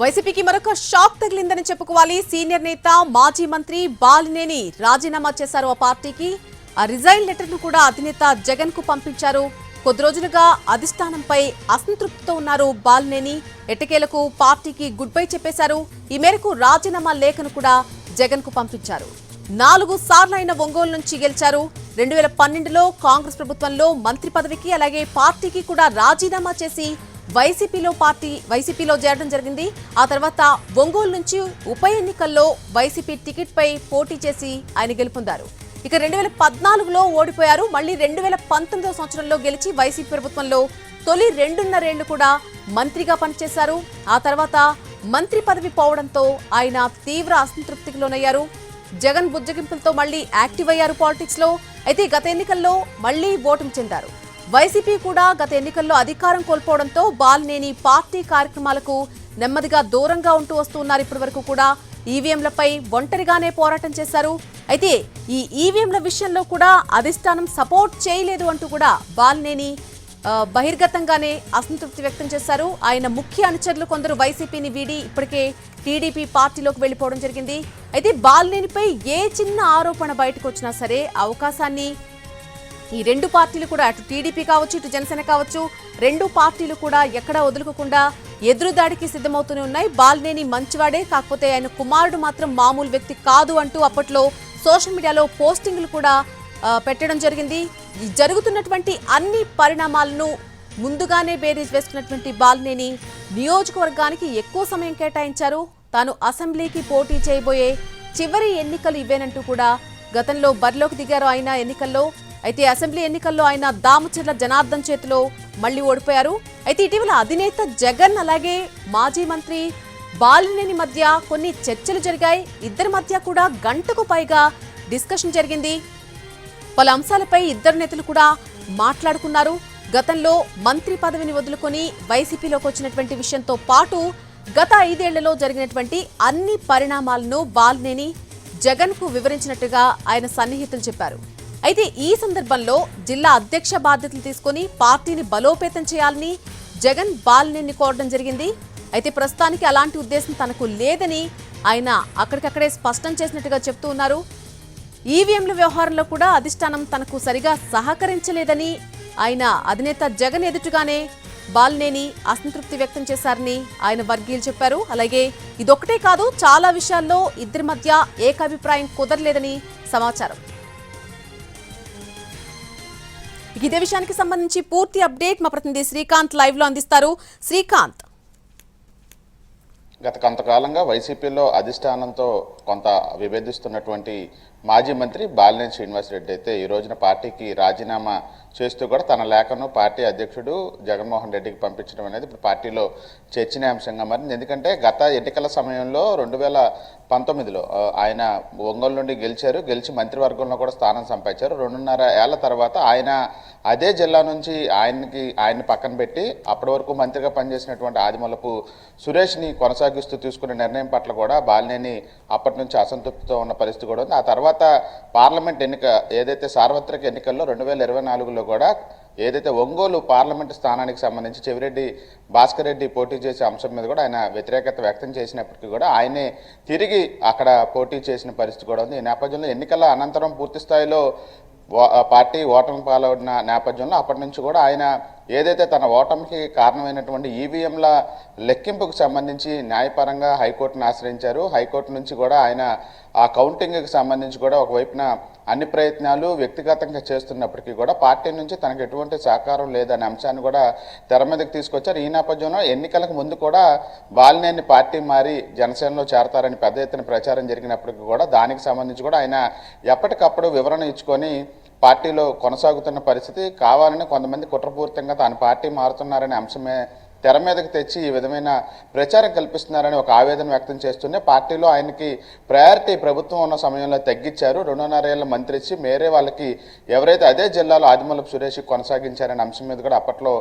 వైసీపీకి మరొక షాక్ తగిలిందని చెప్పుకోవాలి. సీనియర్ నేత మాజీ మంత్రి బాలినేని రాజీనామా చేశారు ఆ పార్టీకి. ఆ రిజైన్ లెటర్ను కూడా అధినేత జగన్కు పంపించారు. కొద్ది రోజులుగా అధిష్టానంపై అసంతృప్తితో ఉన్నారు బాలినేని. ఎట్టకేలకు పార్టీకి గుడ్ బై చెప్పేశారు. ఈ మేరకు రాజీనామా లేఖను కూడా జగన్కు పంపించారు. నాలుగు సార్లైన ఒంగోలు నుంచి గెలిచారు. రెండు వేల పన్నెండులో కాంగ్రెస్ ప్రభుత్వంలో మంత్రి పదవికి అలాగే పార్టీకి కూడా రాజీనామా చేసి వైసీపీలో పార్టీ వైసీపీలో చేరడం జరిగింది. ఆ తర్వాత ఒంగోలు నుంచి ఉప ఎన్నికల్లో వైసీపీ టికెట్పై పోటీ చేసి ఆయన గెలుపొందారు. ఇక రెండు వేల పద్నాలుగులో ఓడిపోయారు. మళ్ళీ రెండు వేల పంతొమ్మిదో సంవత్సరంలో గెలిచి వైసీపీ ప్రభుత్వంలో తొలి రెండున్నరేళ్ళు కూడా మంత్రిగా పనిచేశారు. ఆ తర్వాత మంత్రి పదవి పోవడంతో ఆయన తీవ్ర అసంతృప్తికి లోనయ్యారు. జగన్ బుజ్జగింపులతో మళ్ళీ యాక్టివ్ అయ్యారు పాలిటిక్స్లో అయితే గత ఎన్నికల్లో మళ్ళీ ఓటమి చెందారు. వైసీపీ కూడా గత ఎన్నికల్లో అధికారం కోల్పోవడంతో బాలినేని పార్టీ కార్యక్రమాలకు నెమ్మదిగా దూరంగా ఉంటూ వస్తున్నారు. ఇప్పటి వరకు కూడా ఈవీఎంలపై ఒంటరిగానే పోరాటం చేశారు. అయితే ఈ ఈవీఎంల విషయంలో కూడా అధిష్టానం సపోర్ట్ చేయలేదు అంటూ కూడా బాలినేని బహిర్గతంగానే అసంతృప్తి వ్యక్తం చేశారు. ఆయన ముఖ్య అనుచరులు కొందరు వైసీపీని వీడి ఇప్పటికే టీడీపీ పార్టీలోకి వెళ్ళిపోవడం జరిగింది. అయితే బాలినేనిపై ఏ చిన్న ఆరోపణ బయటకు వచ్చినా సరే అవకాశాన్ని ఈ రెండు పార్టీలు కూడా అటు టీడీపీ కావచ్చు ఇటు జనసేన కావచ్చు రెండు పార్టీలు కూడా ఎక్కడా వదులుకోకుండా ఎదురుదాడికి సిద్ధమవుతూనే ఉన్నాయి. బాలినేని మంచివాడే కాకపోతే ఆయన కుమారుడు మాత్రం మామూలు వ్యక్తి కాదు అంటూ అప్పట్లో సోషల్ మీడియాలో పోస్టింగ్లు కూడా పెట్టడం జరిగింది. ఈ జరుగుతున్నటువంటి అన్ని పరిణామాలను ముందుగానే బేరీజ్ వేసుకున్నటువంటి బాలినేని నియోజకవర్గానికి ఎక్కువ సమయం కేటాయించారు. తాను అసెంబ్లీకి పోటీ చేయబోయే చివరి ఎన్నికలు ఇవేనంటూ కూడా గతంలో బరిలోకి దిగారు ఆయన ఎన్నికల్లో. అయితే అసెంబ్లీ ఎన్నికల్లో ఆయన దామచర్ల జనార్దన్ చేతిలో మళ్ళీ ఓడిపోయారు. అయితే ఇటీవల అధినేత జగన్ అలాగే మాజీ మంత్రి బాలినేని మధ్య కొన్ని చర్చలు జరిగాయి. ఇద్దరి మధ్య కూడా గంటకు పైగా డిస్కషన్ జరిగింది. పలు అంశాలపై ఇద్దరు నేతలు కూడా మాట్లాడుకున్నారు. గతంలో మంత్రి పదవిని వదులుకొని వైసీపీలోకి వచ్చినటువంటి విషయంతో పాటు గత ఐదేళ్ళలో జరిగినటువంటి అన్ని పరిణామాలను బాలినేని జగన్కు వివరించినట్టుగా ఆయన సన్నిహితులు చెప్పారు. అయితే ఈ సందర్భంలో జిల్లా అధ్యక్ష బాధ్యతలు తీసుకొని పార్టీని బలోపేతం చేయాలని జగన్ బాలినేని కోరడం జరిగింది. అయితే ప్రస్తుతానికి అలాంటి ఉద్దేశం తనకు లేదని ఆయన అక్కడికక్కడే స్పష్టం చేసినట్టుగా చెప్తూ ఉన్నారు. ఈవీఎంల వ్యవహారంలో కూడా అధిష్టానం తనకు సరిగా సహకరించలేదని ఆయన అధినేత జగన్ ఎదుటగానే బాలినేని అసంతృప్తి వ్యక్తం చేశారని ఆయన వర్గీయులు చెప్పారు. అలాగే ఇదొక్కటే కాదు చాలా విషయాల్లో ఇద్దరి మధ్య ఏకాభిప్రాయం కుదరలేదని సమాచారం. ఇదే విషయానికి సంబంధించి పూర్తి అప్డేట్ మా ప్రతినిధి శ్రీకాంత్ లైవ్లో అందిస్తారు. శ్రీకాంత్. గత కొంతకాలంగా వైసీపీలో అధిష్టానంతో కొంత విభేదిస్తున్నటువంటి మాజీ మంత్రి బాలినేని శ్రీనివాసరెడ్డి అయితే ఈ రోజున పార్టీకి రాజీనామా చేస్తూ కూడా తన లేఖను పార్టీ అధ్యక్షుడు జగన్మోహన్ రెడ్డికి పంపించడం అనేది ఇప్పుడు పార్టీలో చర్చనీయాంశంగా మారింది. ఎందుకంటే గత ఎన్నికల సమయంలో రెండు వేల పంతొమ్మిదిలో ఆయన ఒంగోలు నుండి గెలిచారు గెలిచి మంత్రివర్గంలో కూడా స్థానం సంపాదించారు. రెండున్నర ఏళ్ళ తర్వాత ఆయన అదే జిల్లా నుంచి ఆయనకి ఆయన్ని పక్కన పెట్టి అప్పటి వరకు మంత్రిగా పనిచేసినటువంటి ఆదిమూలపు సురేష్ని కొనసాగిస్తూ తీసుకున్న నిర్ణయం పట్ల కూడా బాలినేని అప్పటి నుంచి అసంతృప్తితో ఉన్న పరిస్థితి కూడా ఉంది. ఆ తర్వాత పార్లమెంట్ ఎన్నిక ఏదైతే సార్వత్రిక ఎన్నికల్లో రెండు వేల ఇరవై నాలుగులో కూడా ఏదైతే ఒంగోలు పార్లమెంటు స్థానానికి సంబంధించి చెవిరెడ్డి భాస్కర్ రెడ్డి పోటీ చేసే అంశం మీద కూడా ఆయన వ్యతిరేకత వ్యక్తం చేసినప్పటికీ కూడా ఆయనే తిరిగి అక్కడ పోటీ చేసిన పరిస్థితి కూడా ఉంది. ఈ నేపథ్యంలో ఎన్నికల అనంతరం పూర్తి స్థాయిలో పార్టీ ఓటమి పాలవున్న నేపథ్యంలో అప్పటి నుంచి కూడా ఆయన ఏదైతే తన ఓటమికి కారణమైనటువంటి ఈవీఎంల లెక్కింపుకు సంబంధించి న్యాయపరంగా హైకోర్టును ఆశ్రయించారు. హైకోర్టు నుంచి కూడా ఆయన ఆ కౌంటింగ్కి సంబంధించి కూడా ఒకవైపున అన్ని ప్రయత్నాలు వ్యక్తిగతంగా చేస్తున్నప్పటికీ కూడా పార్టీ నుంచి తనకు ఎటువంటి సహకారం లేదనే అంశాన్ని కూడా తెర మీదకి తీసుకొచ్చారు. ఈ నేపథ్యంలో ఎన్నికలకు ముందు కూడా బాలినేని పార్టీ మారి జనసేనలో చేరతారని పెద్ద ఎత్తున ప్రచారం జరిగినప్పటికీ కూడా దానికి సంబంధించి కూడా ఆయన ఎప్పటికప్పుడు వివరణ ఇచ్చుకొని పార్టీలో కొనసాగుతున్న పరిస్థితి కావాలని కొంతమంది కుట్రపూరితంగా తాను పార్టీ మారుతున్నారనే అంశమే తెర మీదకి తెచ్చి ఈ విధమైన ప్రచారం కల్పిస్తున్నారని ఒక ఆవేదన వ్యక్తం చేస్తూనే పార్టీలో ఆయనకి ప్రయారిటీ ప్రభుత్వం ఉన్న సమయంలో తగ్గించారు. రెండున్నరేళ్ళ మంత్రి ఇచ్చి మేరే వాళ్ళకి ఎవరైతే అదే జిల్లాలో ఆదిమూలపు సురేష్ కొనసాగించారనే అంశం మీద కూడా అప్పట్లో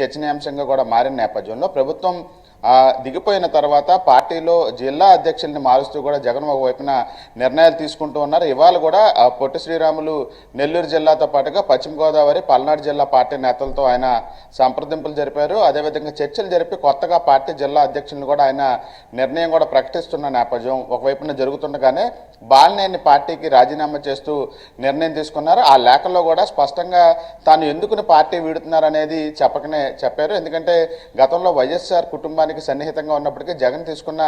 చర్చనీయాంశంగా కూడా మారిన నేపథ్యంలో ప్రభుత్వం దిగిపోయిన తర్వాత పార్టీలో జిల్లా అధ్యక్షుల్ని మారుస్తూ కూడా జగన్ ఒకవైపున నిర్ణయాలు తీసుకుంటూ ఉన్నారు. ఇవాళ కూడా ఆ పొట్టి శ్రీరాములు నెల్లూరు జిల్లాతో పాటుగా పశ్చిమ గోదావరి పల్నాడు జిల్లా పార్టీ నేతలతో ఆయన సంప్రదింపులు జరిపారు. అదేవిధంగా చర్చలు జరిపి కొత్తగా పార్టీ జిల్లా అధ్యక్షులను కూడా ఆయన నిర్ణయం కూడా ప్రకటిస్తున్న నేపథ్యం ఒకవైపున జరుగుతుండగానే బాలినేని పార్టీకి రాజీనామా చేస్తూ నిర్ణయం తీసుకున్నారు. ఆ లేఖలో కూడా స్పష్టంగా తాను ఎందుకుని పార్టీ వీడుతున్నారనేది చెప్పకనే చెప్పారు. ఎందుకంటే గతంలో వైఎస్ఆర్ ప్రభుత్వానికి సన్నిహితంగా ఉన్నప్పటికీ జగన్ తీసుకున్న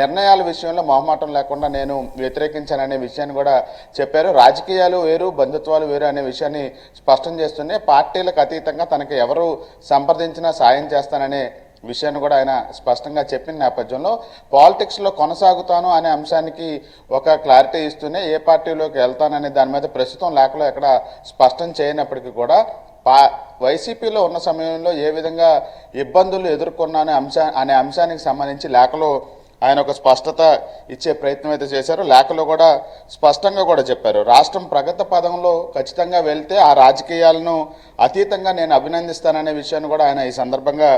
నిర్ణయాల విషయంలో మొహమాటం లేకుండా నేను వ్యతిరేకించాననే విషయాన్ని కూడా చెప్పారు. రాజకీయాలు వేరు బంధుత్వాలు వేరు అనే విషయాన్ని స్పష్టం చేస్తూనే పార్టీలకు అతీతంగా తనకు ఎవరు సంప్రదించినా సాయం చేస్తాననే విషయాన్ని కూడా ఆయన స్పష్టంగా చెప్పిన నేపథ్యంలో పాలిటిక్స్లో కొనసాగుతాను అనే అంశానికి ఒక క్లారిటీ ఇస్తూనే ఏ పార్టీలోకి వెళ్తాననే దాని మీద ప్రస్తుతం లేఖలో ఎక్కడ స్పష్టం చేయనప్పటికీ కూడా పా వైసీపీలో ఉన్న సమయంలో ఏ విధంగా ఇబ్బందులు ఎదుర్కొన్నానే అంశా అనే అంశానికి సంబంధించి లేఖలో ఆయన ఒక స్పష్టత ఇచ్చే ప్రయత్నం అయితే చేశారు. లేఖలో కూడా స్పష్టంగా కూడా చెప్పారు. రాష్ట్రం ప్రగతి పదంలో ఖచ్చితంగా వెళ్తే ఆ రాజకీయాలను అతీతంగా నేను అభినందిస్తాననే విషయాన్ని కూడా ఆయన ఈ సందర్భంగా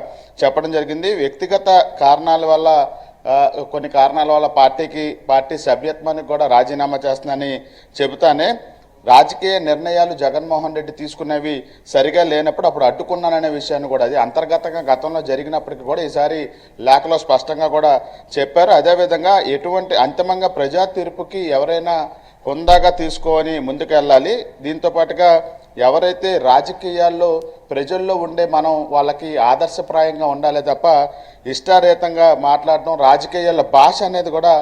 చెప్పడం జరిగింది. వ్యక్తిగత కారణాల వల్ల కొన్ని కారణాల వల్ల పార్టీకి పార్టీ సభ్యత్వానికి కూడా రాజీనామా చేస్తుందని చెబుతానే రాజకీయ నిర్ణయాలు జగన్మోహన్ రెడ్డి తీసుకునేవి సరిగా లేనప్పుడు అప్పుడు అడ్డుకున్నాననే విషయాన్ని కూడా అది అంతర్గతంగా గతంలో జరిగినప్పటికీ కూడా ఈసారి లేఖలో స్పష్టంగా కూడా చెప్పారు. అదేవిధంగా ఎటువంటి అంతిమంగా ప్రజా తీర్పుకి ఎవరైనా హుందాగా తీసుకొని ముందుకెళ్ళాలి. దీంతో పాటుగా ఎవరైతే రాజకీయాల్లో ప్రజల్లో ఉండే మనం వాళ్ళకి ఆదర్శప్రాయంగా ఉండాలి తప్ప ఇష్టారీతంగా మాట్లాడడం రాజకీయాల భాష అనేది కూడా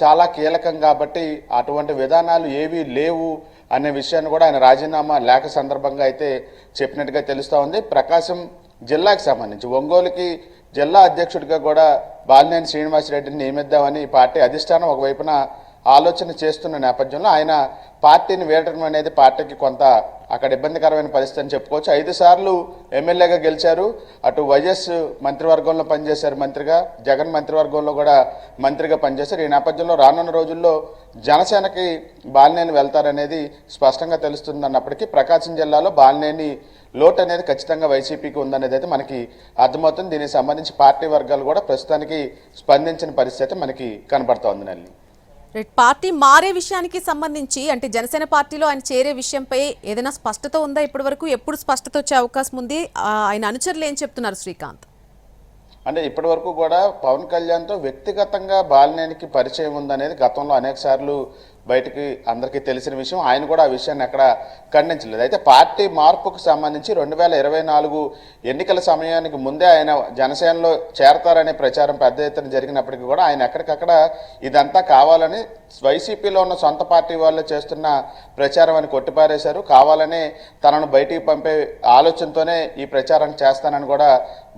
చాలా కీలకం కాబట్టి అటువంటి విధానాలు ఏవీ లేవు. అనే విషయాన్ని కూడా ఆయన రాజీనామా లేఖ సందర్భంగా అయితే చెప్పినట్టుగా తెలుస్తూ ఉంది. ప్రకాశం జిల్లాకు సంబంధించి ఒంగోలుకి జిల్లా అధ్యక్షుడిగా కూడా బాలినేని శ్రీనివాసరెడ్డిని నియమిద్దామని పార్టీ అధిష్టానం ఒకవైపున ఆలోచన చేస్తున్న నేపథ్యంలో ఆయన పార్టీని వీడటం అనేది పార్టీకి కొంత అక్కడ ఇబ్బందికరమైన పరిస్థితి అని చెప్పుకోవచ్చు. ఐదు సార్లు ఎమ్మెల్యేగా గెలిచారు. అటు వైఎస్ మంత్రివర్గంలో పనిచేశారు మంత్రిగా జగన్ మంత్రివర్గంలో కూడా మంత్రిగా పనిచేశారు. ఈ నేపథ్యంలో రానున్న రోజుల్లో జనసేనకి బాలినేని వెళ్తారనేది స్పష్టంగా తెలుస్తుంది అన్నప్పటికీ ప్రకాశం జిల్లాలో బాలినేని లోటు అనేది ఖచ్చితంగా వైసీపీకి ఉందనేది అయితే మనకి అర్థమవుతుంది. దీనికి సంబంధించి పార్టీ వర్గాలు కూడా ప్రస్తుతానికి స్పందించిన పరిస్థితి మనకి కనబడుతోంది నల్లి. పార్టీ మారే విషయానికి సంబంధించి అంటే జనసేన పార్టీలో ఆయన చేరే విషయంపై ఏదైనా స్పష్టత ఉందా ఇప్పటి వరకు ఎప్పుడు స్పష్టత వచ్చే అవకాశం ఉంది? ఆయన అనుచరులు ఏం చెప్తున్నారు శ్రీకాంత్? అంటే ఇప్పటి వరకు కూడా పవన్ కళ్యాణ్తో వ్యక్తిగతంగా బాలినేనికి పరిచయం ఉందనేది గతంలో అనేక సార్లు బయటికి అందరికీ తెలిసిన విషయం ఆయన కూడా ఆ విషయాన్ని అక్కడ ఖండించలేదు. అయితే పార్టీ మార్పుకు సంబంధించి రెండు వేల ఇరవై నాలుగు ఎన్నికల సమయానికి ముందే ఆయన జనసేనలో చేరతారనే ప్రచారం పెద్ద ఎత్తున జరిగినప్పటికీ కూడా ఆయన ఎక్కడికక్కడ ఇదంతా కావాలని వైసీపీలో ఉన్న సొంత పార్టీ వాళ్ళు చేస్తున్న ప్రచారం అని కొట్టిపారేశారు. కావాలనే తనను బయటికి పంపే ఆలోచనతోనే ఈ ప్రచారం చేస్తానని కూడా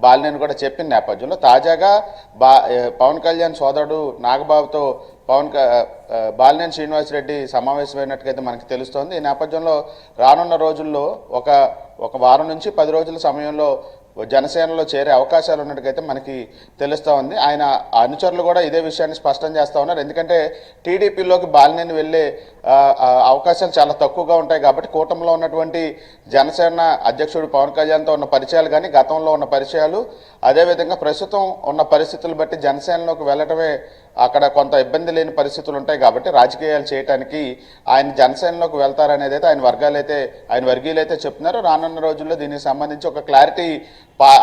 బాలినేని కూడా చెప్పిన నేపథ్యంలో తాజాగా బా పవన్ కళ్యాణ్ సోదరుడు నాగబాబుతో పవన్ బాలినేని శ్రీనివాసరెడ్డి సమావేశమైనట్టుగైతే మనకి తెలుస్తోంది. ఈ నేపథ్యంలో రానున్న రోజుల్లో ఒక ఒక వారం నుంచి పది రోజుల సమయంలో జనసేనలో చేరే అవకాశాలు ఉన్నట్టుగైతే మనకి తెలుస్తూ ఉంది ఆయన అనుచరులు కూడా ఇదే విషయాన్ని స్పష్టం చేస్తూ ఉన్నారు. ఎందుకంటే టీడీపీలోకి బాలినేని వెళ్ళే అవకాశాలు చాలా తక్కువగా ఉంటాయి కాబట్టి కూటమిలో ఉన్నటువంటి జనసేన అధ్యక్షుడు పవన్ కళ్యాణ్తో ఉన్న పరిచయాలు కానీ గతంలో ఉన్న పరిచయాలు అదేవిధంగా ప్రస్తుతం ఉన్న పరిస్థితులు బట్టి జనసేనలోకి వెళ్ళటమే అక్కడ కొంత ఇబ్బంది లేని పరిస్థితులు ఉంటాయి కాబట్టి రాజకీయాలు చేయడానికి ఆయన జనసేనలోకి వెళ్తారనేది అయితే ఆయన వర్గాలు అయితే ఆయన వర్గీయులు అయితే చెప్తున్నారు. రానున్న రోజుల్లో దీనికి సంబంధించి ఒక క్లారిటీ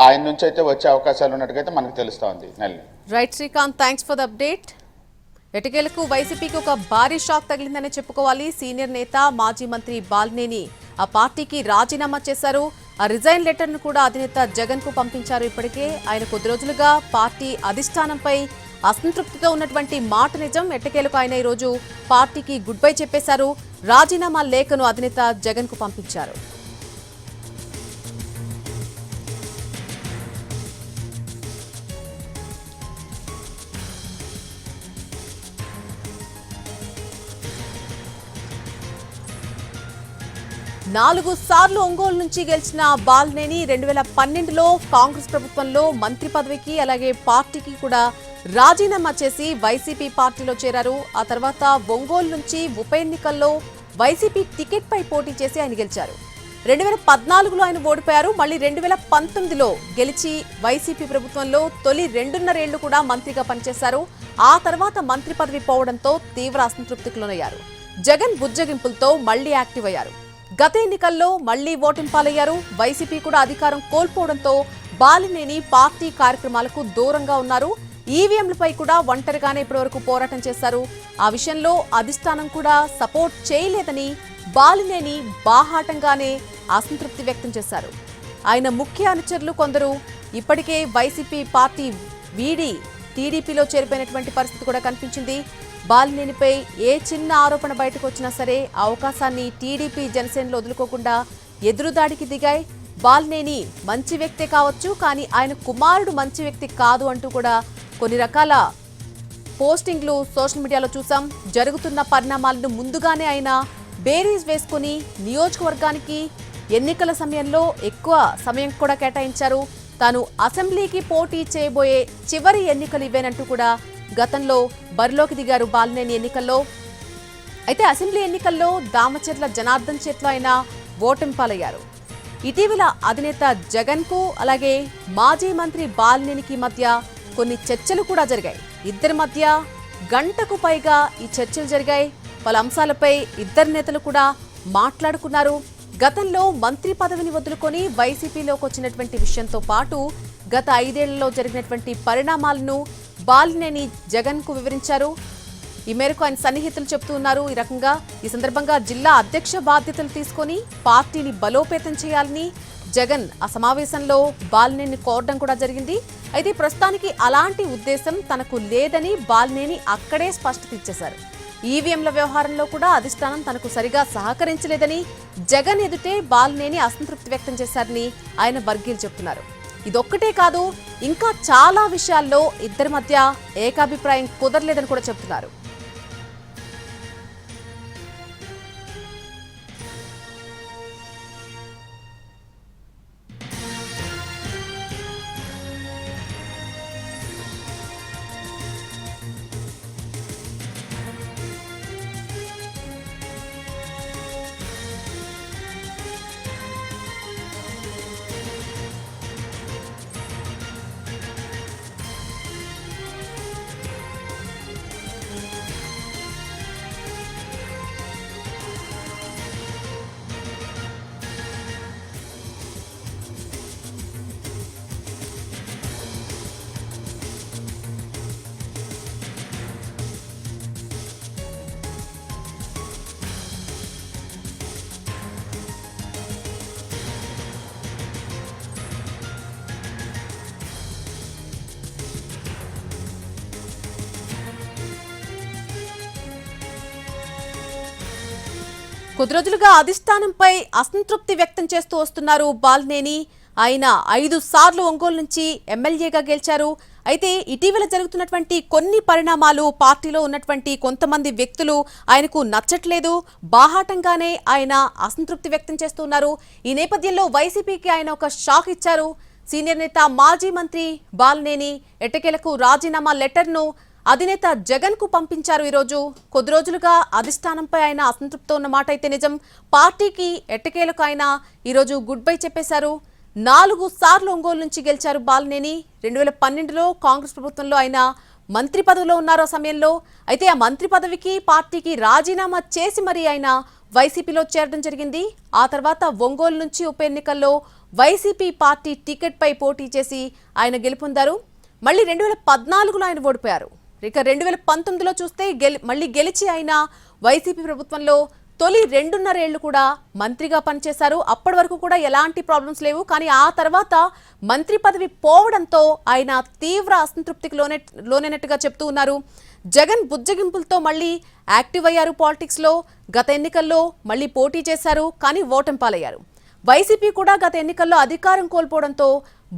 ఆయన నుంచి అయితే వచ్చే అవకాశాలు ఉన్నట్టుగా మనకు తెలుస్తోంది. నల్లి right Srikanth thanks for the update ఎటకేలకు వైసీపీకి ఒక భారీ షాక్ తగిలిందని చెప్పుకోవాలి. సీనియర్ నేత మాజీ మంత్రి బాల్నేని ఆ పార్టీకి రాజీనామా చేశారు. ఆ రిజైన్ లెటర్ను కూడా అధినేత జగన్కు పంపించారు ఇప్పటికే. ఆయన కొద్ది రోజులుగా పార్టీ అధిష్టానంపై అసంతృప్తిగా ఉన్నటువంటి మాట నిజం ఎట్టకేలకు ఆయన ఈ రోజు పార్టీకి గుడ్ బై చెప్పేశారు. రాజీనామా లేఖను అధినేత జగన్కు పంపించారు. నాలుగు సార్లు ఒంగోలు నుంచి గెలిచిన బాలినేని రెండు వేల పన్నెండులో కాంగ్రెస్ ప్రభుత్వంలో మంత్రి పదవికి అలాగే పార్టీకి కూడా రాజీనామా చేసి వైసీపీ పార్టీలో చేరారు. ఆ తర్వాత ఒంగోలు నుంచి ఉప ఎన్నికల్లో వైసీపీ టికెట్పై పోటీ చేసి ఆయన గెలిచారు. రెండు వేల పద్నాలుగులో ఆయన ఓడిపోయారు. మళ్ళీ రెండు వేల పంతొమ్మిదిలో గెలిచి వైసీపీ ప్రభుత్వంలో తొలి రెండున్నరేళ్ళు కూడా మంత్రిగా పనిచేశారు. ఆ తర్వాత మంత్రి పదవి పోవడంతో తీవ్ర అసంతృప్తికి లోనయ్యారు. జగన్ బుజ్జగింపులతో మళ్ళీ యాక్టివ్ అయ్యారు. గత ఎన్నికల్లో మళ్ళీ ఓటింపాలయ్యారు వైసీపీ కూడా అధికారం కోల్పోవడంతో బాలినేని పార్టీ కార్యక్రమాలకు దూరంగా ఉన్నారు. ఈవీఎంలపై కూడా ఒంటరిగానే ఇప్పటివరకు పోరాటం చేశారు. ఆ విషయంలో అధిష్టానం కూడా సపోర్ట్ చేయలేదని బాలినేని బాహాటంగానే అసంతృప్తి వ్యక్తం చేశారు. ఆయన ముఖ్య అనుచరులు కొందరు. ఇప్పటికే వైసీపీ పార్టీ వీడి టీడీపీలో చేరిపోయినటువంటి పరిస్థితి కూడా కనిపించింది. బాలినేనిపై ఏ చిన్న ఆరోపణ బయటకు వచ్చినా సరే అవకాశాన్ని టీడీపీ జనసేనలో వదులుకోకుండా ఎదురుదాడికి దిగాయి. బాలినేని మంచి వ్యక్తే కావచ్చు కానీ ఆయన కుమారుడు మంచి వ్యక్తి కాదు అంటూ కూడా కొన్ని రకాల పోస్టింగ్లు సోషల్ మీడియాలో చూసాం. జరుగుతున్న పరిణామాలను ముందుగానే ఆయన బేరీజ్ వేసుకుని నియోజకవర్గానికి ఎన్నికల సమయంలో ఎక్కువ సమయం కూడా కేటాయించారు. తాను అసెంబ్లీకి పోటీ చేయబోయే చివరి ఎన్నికలు ఇవేనంటూ కూడా గతంలో బరిలోకి దిగారు బాలినేని ఎన్నికల్లో. అయితే అసెంబ్లీ ఎన్నికల్లో దామచర్ల జనార్దన్ చేతిలో ఆయన ఓటమిపాలయ్యారు. ఇటీవల అధినేత జగన్కు అలాగే మాజీ మంత్రి బాలినేనికి మధ్య కొన్ని చర్చలు కూడా జరిగాయి. ఇద్దరి మధ్య గంటకు పైగా ఈ చర్చలు జరిగాయి. పలు అంశాలపై ఇద్దరు నేతలు కూడా మాట్లాడుకున్నారు. గతంలో మంత్రి పదవిని వదులుకొని వైసీపీలోకి వచ్చినటువంటి విషయంతో పాటు గత ఐదేళ్ళలో జరిగినటువంటి పరిణామాలను బాలినేని జగన్కు వివరించారు. ఈ మేరకు ఆయన సన్నిహితులు చెబుతూ ఉన్నారు. ఈ రకంగా ఈ సందర్భంగా జిల్లా అధ్యక్ష బాధ్యతలు తీసుకొని పార్టీని బలోపేతం చేయాలని జగన్ ఆ సమావేశంలో బాలినేని కోరడం కూడా జరిగింది. అయితే ప్రస్తుతానికి అలాంటి ఉద్దేశం తనకు లేదని బాలినేని అక్కడే స్పష్టత ఇచ్చేశారు. ఈవీఎంల వ్యవహారంలో కూడా అధిష్టానం తనకు సరిగా సహకరించలేదని జగన్ ఎదుటే బాలినేని అసంతృప్తి వ్యక్తం చేశారని ఆయన వర్గీలు చెప్తున్నారు ఇదొక్కటే కాదు ఇంకా చాలా విషయాల్లో ఇద్దరి మధ్య ఏకాభిప్రాయం కుదరలేదని కూడా చెప్తున్నారు. కొద్ది రోజులుగా అధిష్టానంపై అసంతృప్తి వ్యక్తం చేస్తూ వస్తున్నారు బాల్నేని. ఆయన ఐదు సార్లు ఒంగోలు నుంచి ఎమ్మెల్యేగా గెలిచారు. అయితే ఇటీవల జరుగుతున్నటువంటి కొన్ని పరిణామాలు పార్టీలో ఉన్నటువంటి కొంతమంది వ్యక్తులు ఆయనకు నచ్చట్లేదు. బాహాటంగానే ఆయన అసంతృప్తి వ్యక్తం చేస్తున్నారు ఈ నేపథ్యంలో వైసీపీకి ఆయన ఒక షాక్ ఇచ్చారు. సీనియర్ నేత మాజీ మంత్రి బాల్నేని ఎట్టకేలకు రాజీనామా లెటర్ను అధినేత జగన్కు పంపించారు ఈరోజు. కొద్ది రోజులుగా అధిష్టానంపై ఆయన అసంతృప్తితో ఉన్న మాట అయితే నిజం. పార్టీకి ఎట్టకేలకు ఆయన ఈరోజు గుడ్ బై చెప్పేశారు. నాలుగు సార్లు ఒంగోలు నుంచి గెలిచారు బాలినేని. రెండు వేల పన్నెండులో కాంగ్రెస్ ప్రభుత్వంలో ఆయన మంత్రి పదవిలో ఉన్నారు ఆ సమయంలో. అయితే ఆ మంత్రి పదవికి పార్టీకి రాజీనామా చేసి మరీ ఆయన వైసీపీలో చేరడం జరిగింది. ఆ తర్వాత ఒంగోలు నుంచి ఉప ఎన్నికల్లో వైసీపీ పార్టీ టికెట్పై పోటీ చేసి ఆయన గెలుపొందారు. మళ్ళీ రెండు వేల పద్నాలుగులో ఆయన ఓడిపోయారు. ఇక రెండు వేల పంతొమ్మిదిలో చూస్తే గెలి మళ్ళీ గెలిచి ఆయన వైసీపీ ప్రభుత్వంలో తొలి రెండున్నరేళ్ళు కూడా మంత్రిగా పనిచేశారు. అప్పటి వరకు కూడా ఎలాంటి ప్రాబ్లమ్స్ లేవు. కానీ ఆ తర్వాత మంత్రి పదవి పోవడంతో ఆయన తీవ్ర అసంతృప్తికి లోనే లోనైనట్టుగా చెప్తూ ఉన్నారు. జగన్ బుజ్జగింపులతో మళ్ళీ యాక్టివ్ అయ్యారు పాలిటిక్స్లో. గత ఎన్నికల్లో మళ్ళీ పోటీ చేశారు. కానీ ఓటమి పాలయ్యారు. వైసీపీ కూడా గత ఎన్నికల్లో అధికారం కోల్పోవడంతో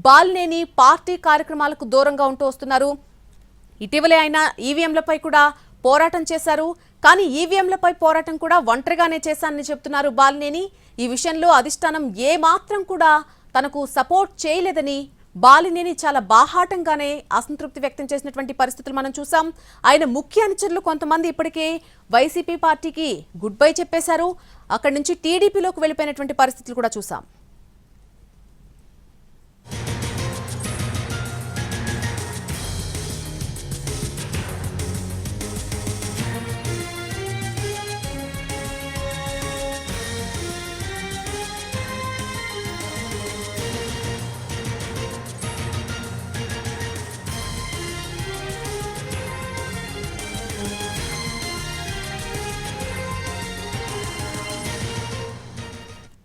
బాలినేని పార్టీ కార్యక్రమాలకు దూరంగా ఉంటూ వస్తున్నారు. ఇటీవలే ఆయన ఈవీఎంలపై కూడా పోరాటం చేశారు. కానీ ఈవీఎంలపై పోరాటం కూడా ఒంటరిగానే చేశానని చెప్తున్నారు బాలినేని. ఈ విషయంలో అధిష్టానం ఏమాత్రం కూడా తనకు సపోర్ట్ చేయలేదని బాలినేని చాలా బాహాటంగానే అసంతృప్తి వ్యక్తం చేసినటువంటి పరిస్థితులు మనం చూసాం. ఆయన ముఖ్య అనుచరులు కొంతమంది ఇప్పటికే వైసీపీ పార్టీకి గుడ్ బై చెప్పేశారు. అక్కడి నుంచి టీడీపీలోకి వెళ్ళిపోయినటువంటి పరిస్థితులు కూడా చూసాం.